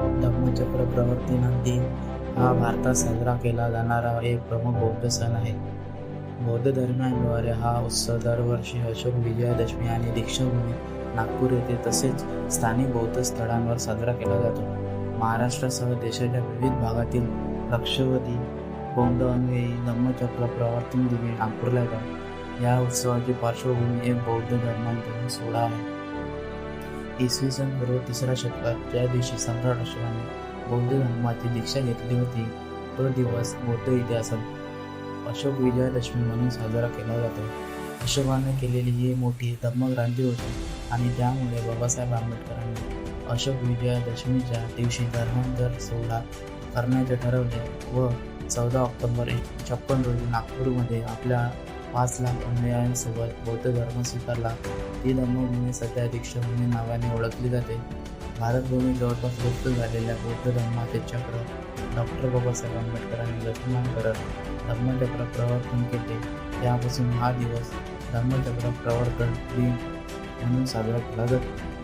धम्मचक्र प्रवर्तन दिन हा भारतात साजरा केला जाणारा एक प्रमुख बौद्ध सण आहे. बौद्ध धर्मांद्वारे हा उत्सव दरवर्षी अशोक विजयादशमी आणि दीक्षाभूमी नागपूर येथे तसेच स्थानिक बौद्ध स्थळांवर साजरा केला जातो. महाराष्ट्रासह देशाच्या विविध भागातील लक्षवधी बौद्ध अनुयायी धम्मचक्र प्रवर्तन दिनी नागपूरला येतात. या उत्सवाची पार्श्वभूमी एक बौद्ध धर्मांतरण सोहळा आहे. इसवी सन पूर्व तिसऱ्या शतकात ज्या दिवशी सम्राट अशोकाने बौद्ध धर्माची दीक्षा घेतली होती. तो दिवस बौद्ध इतिहासात अशोक विजयादशमी म्हणून साजरा केला जातो. अशोकाने केलेली ही मोठी धम्मक्रांती होती आणि त्यामुळे बाबासाहेब आंबेडकरांनी अशोक विजयादशमीच्या दिवशी धर्मांतर सोहळा करण्याचे ठरवले व चौदा ऑक्टोबर एक छप्पन रोजी नागपूरमध्ये आपल्या पाच लाख अनुयायांसोबत बौद्ध धर्म स्वीकारला. ही धर्मभूमी सध्या दीक्षाभूमी नावाने ओळखली जाते. भारतभूमी जवळपास लुप्त झालेल्या बौद्ध धर्माचे चक्र डॉक्टर बाबासाहेब आंबेडकरांनी गतिमान करत धर्मचक्र प्रवर्तन केले. त्यापासून हा दिवस धर्मचक्र प्रवर्तन दिन म्हणून साजरा केला जातो.